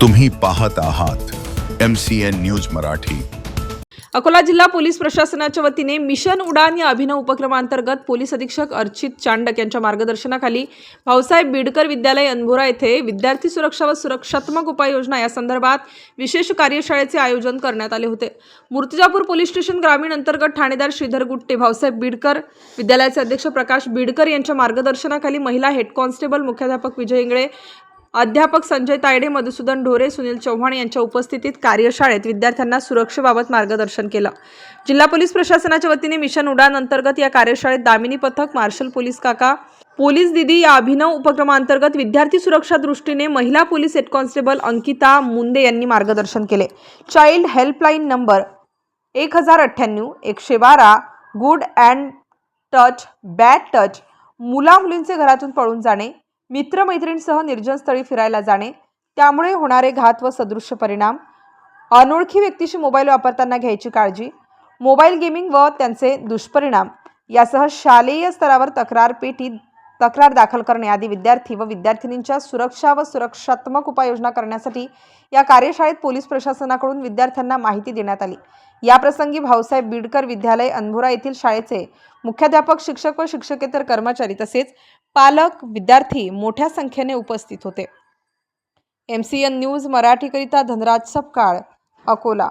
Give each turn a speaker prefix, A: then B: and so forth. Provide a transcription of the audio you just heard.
A: तुम्ही पाहत आहात M C N news Marathi.
B: Akola जिल्हा पोलीस प्रशासनाच्या वतीने मिशन उडान या अभिनव उपक्रमांतर्गत पोलीस अधीक्षक अर्चित चांडक यांच्या मार्गदर्शनाखाली भाऊसाहेब बिडकर विद्यालय अनभोरा येथे विद्यार्थी सुरक्षा व सुरक्षात्मक उपाययोजना या संदर्भात विशेष कार्यशाळेचे आयोजन करण्यात आले होते. मूर्तिजापूर पोलीस स्टेशन ग्रामीण अंतर्गत ठाणेदार श्रीधर गुट्टे भाऊसाहेब बिडकर विद्यालयाचे अध्यक्ष प्रकाश बिडकर यांच्या मार्गदर्शनाखाली महिला हेड कॉन्स्टेबल मुख्याध्यापक विजय इंगळे अध्यापक संजय तायडे मधुसूदन ढोरे सुनील चव्हाण यांच्या उपस्थितीत कार्यशाळेत विद्यार्थ्यांना सुरक्षेबाबत मार्गदर्शन केलं. जिल्हा पोलीस प्रशासनाच्या वतीने मिशन उडान अंतर्गत या कार्यशाळेत दामिनी पथक मार्शल पोलीस काका पोलीस दिदी या अभिनव उपक्रमांतर्गत विद्यार्थी सुरक्षा दृष्टीने महिला police head constable Ankita Munde यांनी मार्गदर्शन केले. चाइल्ड हेल्पलाईन नंबर एक हजार अठ्ठ्याण्णव एकशे बारा good and touch bad touch मुला मुलींचे घरातून पळून जाणे मित्रमैत्रिणींसह निर्जनस्थळी फिरायला जाणे त्यामुळे होणारे घात व सदृश्य परिणाम. अनोळखी व्यक्तीशी मोबाईल वापरताना घ्यायची काळजी. मोबाईल गेमिंग व त्यांचे दुष्परिणाम. यासह शालेय स्तरावर तक्रार पेटी तक्रार दाखल करणे आदी विद्यार्थी व विद्यार्थिनींच्या सुरक्षा व सुरक्षात्मक उपाययोजना करण्यासाठी या कार्यशाळेत पोलीस प्रशासनाकडून विद्यार्थ्यांना माहिती देण्यात आली. याप्रसंगी भाऊसाहेब बिडकर विद्यालय अनभुरा येथील शाळेचे मुख्याध्यापक शिक्षक व शिक्षकेतर कर्मचारी तसेच पालक विद्यार्थी मोठ्या संख्येने उपस्थित होते. एम सी एन न्यूज मराठीकरिता धनराज सपकाळ अकोला.